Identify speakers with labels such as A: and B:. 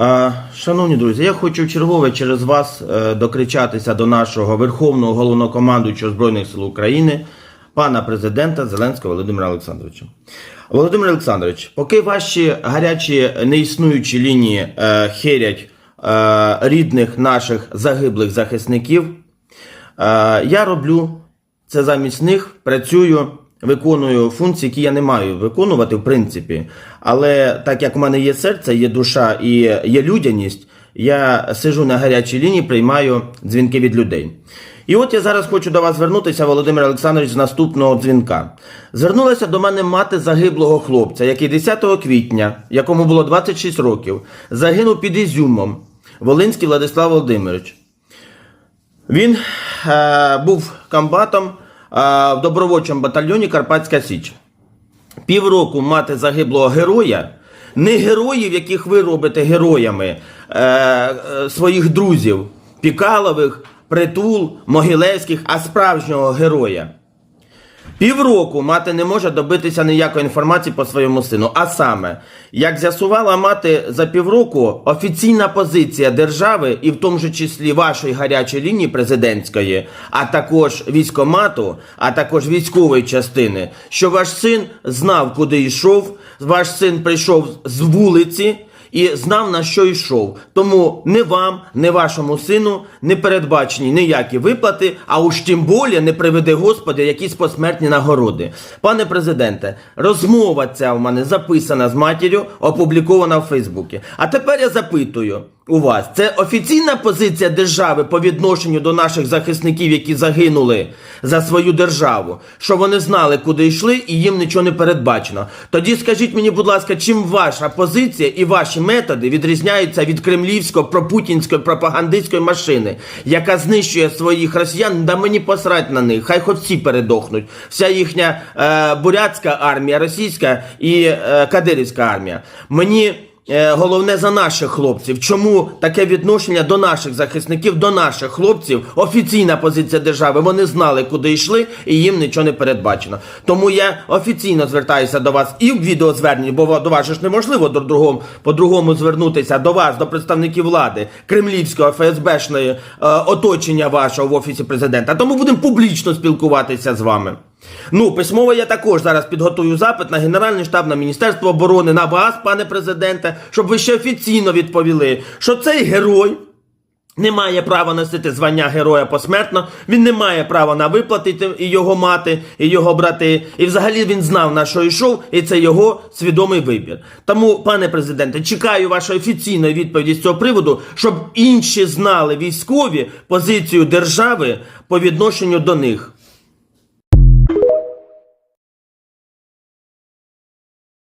A: Е, Шановні друзі, я хочу чергове через вас е, докричатися до нашого Верховного головнокомандуючого Збройних сил України, пана президента Зеленського Володимира Олександровича. Володимир Олександрович, поки ваші гарячі неіснуючі лінії е, херять е, рідних наших загиблих захисників, я роблю це замість них, працюю, виконую функції, які я не маю виконувати, в принципі. Але так як в мене є серце, є душа і є людяність, я сижу на гарячій лінії, приймаю дзвінки від людей. І от я зараз хочу до вас звернутися, Володимир Олександрович, з наступного дзвінка. Звернулася до мене мати загиблого хлопця, який 10 квітня, якому було 26 років, загинув під Ізюмом. Волинський Владислав Володимирович. Він е, був комбатом в добровольчому батальйоні Карпатська Січ. Півроку мати загиблого героя, не героїв, яких ви робите героями е, е, своїх друзів, Пікалових, Притул, Могилевських, а справжнього героя. Півроку мати не може добитися ніякої інформації по своєму сину. А саме, як з'ясувала мати за півроку, офіційна позиція держави, і в тому же числі вашої гарячої лінії президентської, а також військомату, а також військової частини, що ваш син знав, куди йшов, ваш син прийшов з вулиці і знав на що йшов. Тому не вам, не вашому сину не передбачені ніякі виплати, а уж тим болі не приведе Господи якісь посмертні нагороди. Пане президенте, розмова ця в мене записана з матір'ю, опублікована в Фейсбуці. А тепер я запитую. У вас це офіційна позиція держави по відношенню до наших захисників, які загинули за свою державу, що вони знали, куди йшли, і їм нічого не передбачено. Тоді скажіть мені, будь ласка, чим ваша позиція і ваші методи відрізняються від кремлівської пропутінської пропагандистської машини, яка знищує своїх росіян, да мені посрать на них, хай хоч всі передохнуть. Вся їхня е, бурятська армія, російська і е, кадирівська армія. Мені. Е, Головне за наших хлопців. Чому таке відношення до наших захисників, до наших хлопців? Офіційна позиція держави. Вони знали, куди йшли, і їм нічого не передбачено. Тому я офіційно звертаюся до вас і в відеозверненні, бо до вас ж неможливо до другому, по-другому звернутися до вас, до представників влади, кремлівського ФСБшної е, оточення вашого в офісі президента. Тому будемо публічно спілкуватися з вами. Ну, письмово я також зараз підготую запит на Генеральний штаб, на Міністерство оборони, на вас, пане президенте, щоб ви ще офіційно відповіли, що цей герой. Не має права носити звання героя посмертно, він не має права на виплати і його мати, і його брати. І взагалі він знав на що йшов, і це його свідомий вибір. Тому, пане президенте, чекаю вашої офіційної відповіді з цього приводу, щоб інші знали військові позицію держави по відношенню до них.